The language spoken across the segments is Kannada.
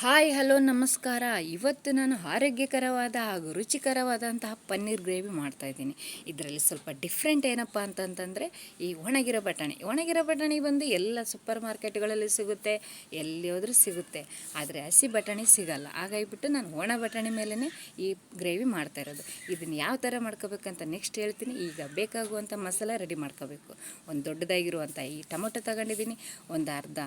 ಹಾಯ್, ಹಲೋ, ನಮಸ್ಕಾರ. ಇವತ್ತು ನಾನು ಆರೋಗ್ಯಕರವಾದ ಹಾಗೂ ರುಚಿಕರವಾದಂತಹ ಪನ್ನೀರ್ ಗ್ರೇವಿ ಮಾಡ್ತಾಯಿದ್ದೀನಿ ಇದರಲ್ಲಿ ಸ್ವಲ್ಪ ಡಿಫ್ರೆಂಟ್ ಏನಪ್ಪ ಅಂತಂತಂದರೆ ಈ ಒಣಗಿರೋ ಬಟಾಣಿ. ಒಣಗಿರೋ ಬಟಾಣಿ ಬಂದು ಎಲ್ಲ ಸೂಪರ್ ಮಾರ್ಕೆಟ್ಗಳಲ್ಲಿ ಸಿಗುತ್ತೆ ಎಲ್ಲಿ ಹೋದರೂ ಸಿಗುತ್ತೆ. ಆದರೆ ಹಸಿ ಬಟಾಣಿ ಸಿಗಲ್ಲ. ಹಾಗಾಗಿಬಿಟ್ಟು ನಾನು ಒಣ ಬಟಾಣಿ ಮೇಲೇ ಈ ಗ್ರೇವಿ ಮಾಡ್ತಾ ಇರೋದು. ಇದನ್ನು ಯಾವ ಥರ ಮಾಡ್ಕೋಬೇಕಂತ ನೆಕ್ಸ್ಟ್ ಹೇಳ್ತೀನಿ. ಈಗ ಬೇಕಾಗುವಂಥ ಮಸಾಲ ರೆಡಿ ಮಾಡ್ಕೋಬೇಕು. ಒಂದು ದೊಡ್ಡದಾಗಿರುವಂಥ ಈ ಟೊಮೊಟೊ ತಗೊಂಡಿದ್ದೀನಿ. ಒಂದು ಅರ್ಧ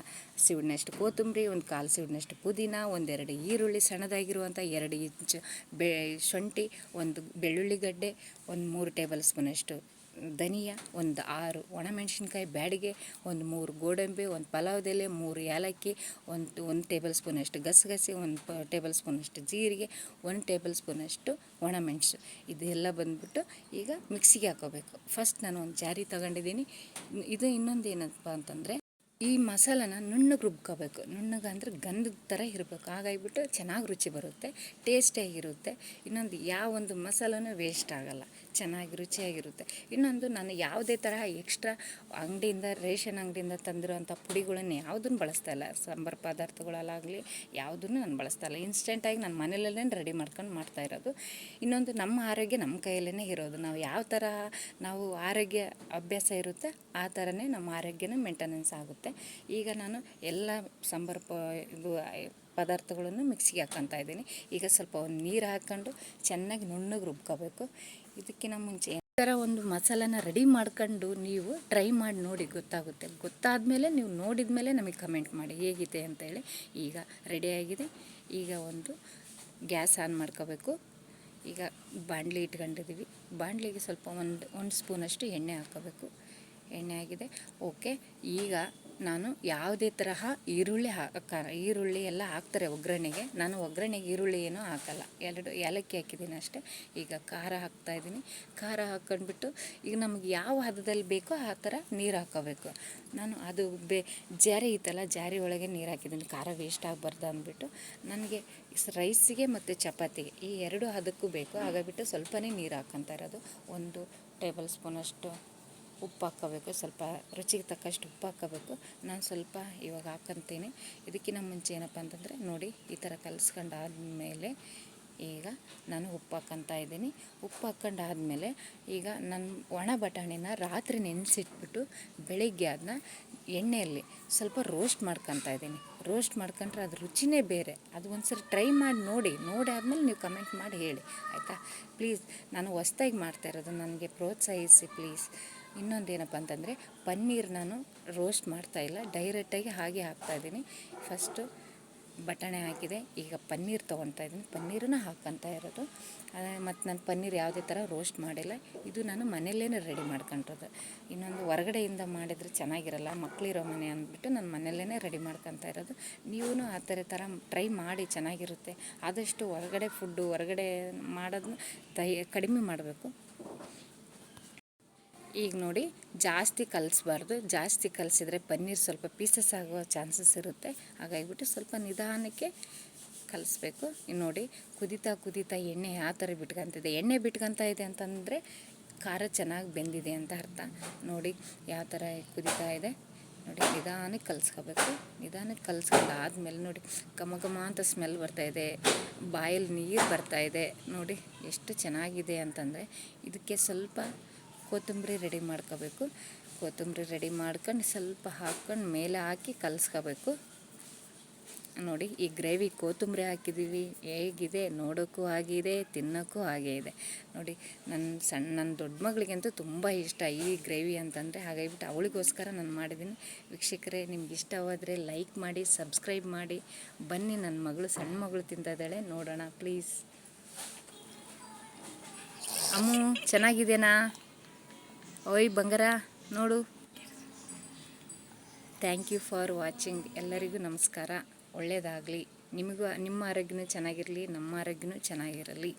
ಸೀಡ್ನಷ್ಟು ಕೊತ್ತಂಬರಿ, ಒಂದು ಕಾಲು ಸೀಡ್ನಷ್ಟು ಪುದೀನ ಒಂದೆರಡು ಈರುಳ್ಳಿ ಸಣ್ಣದಾಗಿರುವಂಥ ಎರಡು ಇಂಚು ಬೆ ಶುಂಠಿ, ಒಂದು ಬೆಳ್ಳುಳ್ಳಿ ಗಡ್ಡೆ, ಒಂದು ಮೂರು ಟೇಬಲ್ ಸ್ಪೂನಷ್ಟು ಧನಿಯಾ, ಒಂದು ಆರು ಒಣಮೆಣಸಿನ್ಕಾಯಿ ಬ್ಯಾಡಿಗೆ, ಒಂದು ಮೂರು ಗೋಡಂಬಿ, ಒಂದು ಪಲಾವ್ದೆಲೆ ಮೂರು ಏಲಕ್ಕಿ, ಒಂದು ಒಂದು ಟೇಬಲ್ ಸ್ಪೂನಷ್ಟು ಗಸಗಸೆ, ಒಂದು ಪ ಟೇಬಲ್ ಸ್ಪೂನಷ್ಟು ಜೀರಿಗೆ, ಒಂದು ಟೇಬಲ್ ಸ್ಪೂನಷ್ಟು ಒಣಮೆಣಸು. ಇದೆಲ್ಲ ಬಂದ್ಬಿಟ್ಟು ಈಗ ಮಿಕ್ಸಿಗೆ ಹಾಕೋಬೇಕು. ಫಸ್ಟ್ ನಾನು ಒಂದು ಜಾರಿ ತಗೊಂಡಿದ್ದೀನಿ. ಇದು ಇನ್ನೊಂದು ಏನಪ್ಪ ಅಂತಂದರೆ ಈ ಮಸಾಲನ ನುಣ್ಣಗೆ ರುಬ್ಕೋಬೇಕು ನುಣ್ಣಗೆ ಅಂದರೆ ಗಂಧದ ಥರ ಇರಬೇಕು. ಹಾಗಾಗಿಬಿಟ್ಟು ಚೆನ್ನಾಗಿ ರುಚಿ ಬರುತ್ತೆ, ಟೇಸ್ಟಿಯಾಗಿರುತ್ತೆ. ಇನ್ನೊಂದು ಯಾವ ಒಂದು ಮಸಾಲನೂ ವೇಸ್ಟ್ ಆಗೋಲ್ಲ. ಚೆನ್ನಾಗಿ ರುಚಿಯಾಗಿರುತ್ತೆ. ಇನ್ನೊಂದು ನಾನು ಯಾವುದೇ ತರಹ ಎಕ್ಸ್ಟ್ರಾ ಅಂಗಡಿಯಿಂದ, ರೇಷನ್ ಅಂಗಡಿಯಿಂದ ತಂದಿರೋಂಥ ಪುಡಿಗಳನ್ನು ಯಾವುದನ್ನು ಬಳಸ್ತಾ ಇಲ್ಲ. ಸಾಂಬಾರು ಪದಾರ್ಥಗಳಲ್ಲಾಗಲಿ ಯಾವುದನ್ನು ನಾನು ಬಳಸ್ತಾ ಇಲ್ಲ. ಇನ್ಸ್ಟೆಂಟಾಗಿ ನಾನು ಮನೆಯಲ್ಲೇ ರೆಡಿ ಮಾಡ್ಕೊಂಡು ಮಾಡ್ತಾ ಇರೋದು. ಇನ್ನೊಂದು ನಮ್ಮ ಆರೋಗ್ಯ ನಮ್ಮ ಕೈಯಲ್ಲೇ ಇರೋದು. ನಾವು ಯಾವ ತರಹ ನಾವು ಆರೋಗ್ಯ ಅಭ್ಯಾಸ ಇರುತ್ತೆ, ಆ ಥರನೇ ನಮ್ಮ ಆರೋಗ್ಯನೂ ಮೇಂಟೆನೆನ್ಸ್ ಆಗುತ್ತೆ. ಈಗ ನಾನು ಎಲ್ಲ ಸಾಂಬಾರು ಪ ಇದು ಪದಾರ್ಥಗಳನ್ನು ಮಿಕ್ಸಿಗೆ ಹಾಕ್ಕೊತಾ ಇದ್ದೀನಿ. ಈಗ ಸ್ವಲ್ಪ ಒಂದು ನೀರು ಹಾಕ್ಕೊಂಡು ಚೆನ್ನಾಗಿ ನುಣ್ಣಗೆ ರುಬ್ಕೋಬೇಕು. ಇದಕ್ಕಿಂತ ಮುಂಚೆ ಥರ ಒಂದು ಮಸಾಲನ ರೆಡಿ ಮಾಡ್ಕೊಂಡು ನೀವು ಟ್ರೈ ಮಾಡಿ ನೋಡಿ ಗೊತ್ತಾಗುತ್ತೆ. ಗೊತ್ತಾದ ಮೇಲೆ ನೀವು ನೋಡಿದ ಮೇಲೆ ನಮಗೆ ಕಮೆಂಟ್ ಮಾಡಿ ಹೇಗಿದೆ ಅಂತೇಳಿ ಈಗ ರೆಡಿಯಾಗಿದೆ ಈಗ ಒಂದು ಗ್ಯಾಸ್ ಆನ್ ಮಾಡ್ಕೋಬೇಕು. ಈಗ ಬಾಣಲಿ ಇಟ್ಕೊಂಡಿದ್ದೀವಿ. ಬಾಣಲಿಗೆ ಸ್ವಲ್ಪ ಒಂದು ಒಂದು ಸ್ಪೂನಷ್ಟು ಎಣ್ಣೆ ಹಾಕೋಬೇಕು. ಎಣ್ಣೆ ಆಗಿದೆ. ಓಕೆ, ಈಗ ನಾನು ಯಾವುದೇ ತರಹ ಈರುಳ್ಳಿ ಹಾಕ ಈರುಳ್ಳಿ ಎಲ್ಲ ಹಾಕ್ತಾರೆ ಒಗ್ಗರಣೆಗೆ. ನಾನು ಒಗ್ಗರಣೆಗೆ ಈರುಳ್ಳಿ ಏನೂ ಹಾಕಲ್ಲ. ಎರಡು ಏಲಕ್ಕಿ ಹಾಕಿದ್ದೀನಿ ಅಷ್ಟೇ. ಈಗ ಖಾರ ಹಾಕ್ತಾಯಿದ್ದೀನಿ ಖಾರ ಹಾಕ್ಕೊಂಡ್ಬಿಟ್ಟು ಈಗ ನಮಗೆ ಯಾವ ಹದದಲ್ಲಿ ಬೇಕೋ ಆ ಥರ ನೀರು ಹಾಕೋಬೇಕು. ನಾನು ಅದು ಬೇ, ಜಾರಿ ಇತ್ತಲ್ಲ ಜಾರಿ ಒಳಗೆ ನೀರು ಹಾಕಿದ್ದೀನಿ. ಖಾರ ವೇಸ್ಟ್ ಆಗಬಾರ್ದು ಅಂದ್ಬಿಟ್ಟು. ನನಗೆ ರೈಸಿಗೆ ಮತ್ತು ಚಪಾತಿಗೆ ಈ ಎರಡು ಹದಕ್ಕೂ ಬೇಕು. ಹಾಗಾಗಿಬಿಟ್ಟು ಸ್ವಲ್ಪನೇ ನೀರು ಹಾಕ್ಕೊತಾ ಇರೋದು. ಒಂದು ಟೇಬಲ್ ಸ್ಪೂನಷ್ಟು ಉಪ್ಪು ಹಾಕ್ಕೋಬೇಕು, ಸ್ವಲ್ಪ ರುಚಿಗೆ ತಕ್ಕಷ್ಟು ಉಪ್ಪು ಹಾಕ್ಕೋಬೇಕು. ನಾನು ಸ್ವಲ್ಪ ಇವಾಗ ಹಾಕಂತೀನಿ. ಇದಕ್ಕಿಂತ ಮುಂಚೆ ಏನಪ್ಪ ಅಂತಂದರೆ ನೋಡಿ, ಈ ಥರ ಕಲಿಸ್ಕೊಂಡಾದ್ಮೇಲೆ ಈಗ ನಾನು ಉಪ್ಪು ಹಾಕ್ಕೊತಾ ಇದ್ದೀನಿ. ಉಪ್ಪು ಹಾಕ್ಕೊಂಡಾದ್ಮೇಲೆ ಈಗ ನನ್ನ ಒಣ ಬಟಾಣಿನ ರಾತ್ರಿ ನೆನೆಸಿಟ್ಬಿಟ್ಟು ಬೆಳಿಗ್ಗೆ ಅದನ್ನ ಎಣ್ಣೆಯಲ್ಲಿ ಸ್ವಲ್ಪ ರೋಸ್ಟ್ ಮಾಡ್ಕೊತಾ ಇದ್ದೀನಿ. ರೋಸ್ಟ್ ಮಾಡ್ಕೊಂಡ್ರೆ ಅದು ರುಚಿನೇ ಬೇರೆ. ಅದು ಒಂದ್ಸರಿ ಟ್ರೈ ಮಾಡಿ ನೋಡಿ. ನೋಡಿ ಆದಮೇಲೆ ನೀವು ಕಮೆಂಟ್ ಮಾಡಿ ಹೇಳಿ. ಆಯಿತಾ? ಪ್ಲೀಸ್, ನಾನು ಹೊಸ್ದಾಗಿ ಮಾಡ್ತಾ ಇರೋದು. ನನಗೆ ಪ್ರೋತ್ಸಾಹಿಸಿ ಪ್ಲೀಸ್. ಇನ್ನೊಂದು ಏನಪ್ಪ ಅಂತಂದರೆ ಪನ್ನೀರ್ ನಾನು ರೋಸ್ಟ್ ಮಾಡ್ತಾಯಿಲ್ಲ ಡೈರೆಕ್ಟಾಗಿ ಹಾಗೆ ಹಾಕ್ತಾಯಿದ್ದೀನಿ ಫಸ್ಟು ಬಟಾಣೆ ಹಾಕಿದೆ, ಈಗ ಪನ್ನೀರ್ ತೊಗೊತಾ ಇದ್ದೀನಿ. ಪನ್ನೀರನ್ನ ಹಾಕ್ಕೊತಾ ಇರೋದು. ಮತ್ತು ನಾನು ಪನ್ನೀರ್ ಯಾವುದೇ ಥರ ರೋಸ್ಟ್ ಮಾಡಿಲ್ಲ. ಇದು ನಾನು ಮನೆಯಲ್ಲೇ ರೆಡಿ ಮಾಡ್ಕೊಂಡಿರೋದು ಇನ್ನೊಂದು ಹೊರಗಡೆಯಿಂದ ಮಾಡಿದರೆ ಚೆನ್ನಾಗಿರಲ್ಲ ಮಕ್ಕಳಿರೋ ಮನೆ ಅಂದ್ಬಿಟ್ಟು ನಾನು ಮನೆಯಲ್ಲೇ ರೆಡಿ ಮಾಡ್ಕೊತಾ ಇರೋದು. ನೀವು ಆ ಥರ ಥರ ಟ್ರೈ ಮಾಡಿ ಚೆನ್ನಾಗಿರುತ್ತೆ. ಆದಷ್ಟು ಹೊರಗಡೆ ಫುಡ್ಡು ಹೊರಗಡೆ ಮಾಡೋದನ್ನ ತೈ ಕಡಿಮೆ ಮಾಡಬೇಕು. ಈಗ ನೋಡಿ ಜಾಸ್ತಿ ಕಲಿಸ್ಬಾರ್ದು. ಜಾಸ್ತಿ ಕಲಸಿದ್ರೆ ಪನ್ನೀರ್ ಸ್ವಲ್ಪ ಪೀಸಸ್ ಆಗುವ ಚಾನ್ಸಸ್ ಇರುತ್ತೆ. ಹಾಗಾಗಿಬಿಟ್ಟು ಸ್ವಲ್ಪ ನಿಧಾನಕ್ಕೆ ಕಲಿಸ್ಬೇಕು. ನೋಡಿ ಕುದಿತಾ ಕುದಿತಾ ಎಣ್ಣೆ ಯಾವ ಥರ ಬಿಟ್ಕೊಂತಿದೆ. ಎಣ್ಣೆ ಬಿಟ್ಕೊಂತ ಇದೆ ಅಂತಂದರೆ ಖಾರ ಚೆನ್ನಾಗಿ ಬೆಂದಿದೆ ಅಂತ ಅರ್ಥ. ನೋಡಿ ಯಾವ ಥರ ಕುದಿತಾ ಇದೆ. ನೋಡಿ ನಿಧಾನಕ್ಕೆ ಕಲಿಸ್ಕೋಬೇಕು. ನಿಧಾನಕ್ಕೆ ಕಲಿಸ್ಕೊಂಡು ಆದಮೇಲೆ ನೋಡಿ ಘಮ ಘಮ ಅಂತ ಸ್ಮೆಲ್ ಬರ್ತಾಯಿದೆ ಬಾಯಲ್ಲಿ ನೀರು ಬರ್ತಾಯಿದೆ ನೋಡಿ ಎಷ್ಟು ಚೆನ್ನಾಗಿದೆ ಅಂತಂದರೆ ಇದಕ್ಕೆ ಸ್ವಲ್ಪ ಕೊತ್ತಂಬರಿ ರೆಡಿ ಮಾಡ್ಕೋಬೇಕು. ಕೊತ್ತಂಬರಿ ರೆಡಿ ಮಾಡ್ಕೊಂಡು ಸ್ವಲ್ಪ ಹಾಕ್ಕೊಂಡು ಮೇಲೆ ಹಾಕಿ ಕಲಸ್ಕೋಬೇಕು. ನೋಡಿ, ಈ ಗ್ರೇವಿ ಕೊತ್ತಂಬರಿ ಹಾಕಿದ್ದೀವಿ. ಹೇಗಿದೆ? ನೋಡೋಕ್ಕೂ ಆಗಿದೆ ತಿನ್ನೋಕ್ಕೂ ಹಾಗೇ ಇದೆ. ನೋಡಿ ನನ್ನ ಸಣ್ಣ ನನ್ನ ದೊಡ್ಡ ಮಗಳಿಗಂತೂ ತುಂಬ ಇಷ್ಟ ಈ ಗ್ರೇವಿ ಅಂತಂದರೆ. ಹಾಗಾಗಿಬಿಟ್ಟು ಅವಳಿಗೋಸ್ಕರ ನಾನು ಮಾಡಿದ್ದೀನಿ. ವೀಕ್ಷಕರೇ, ನಿಮ್ಗೆ ಇಷ್ಟವಾದರೆ ಲೈಕ್ ಮಾಡಿ, ಸಬ್ಸ್ಕ್ರೈಬ್ ಮಾಡಿ. ಬನ್ನಿ ನನ್ನ ಮಗಳು ಸಣ್ಣ ಮಗಳು ತಿಂತಿದ್ದಾಳೆ ನೋಡೋಣ, ಪ್ಲೀಸ್. ಅಮ್ಮು ಚೆನ್ನಾಗಿದೆನಾ ಓಯ್ ಬಂಗಾರ, ನೋಡು. ಥ್ಯಾಂಕ್ ಯು ಫಾರ್ ವಾಚಿಂಗ್ ಎಲ್ಲರಿಗೂ ನಮಸ್ಕಾರ. ಒಳ್ಳೆಯದಾಗಲಿ ನಿಮಗೂ, ನಿಮ್ಮ ಆರೋಗ್ಯನೂ ಚೆನ್ನಾಗಿರಲಿ, ನಮ್ಮ ಆರೋಗ್ಯನೂ ಚೆನ್ನಾಗಿರಲಿ.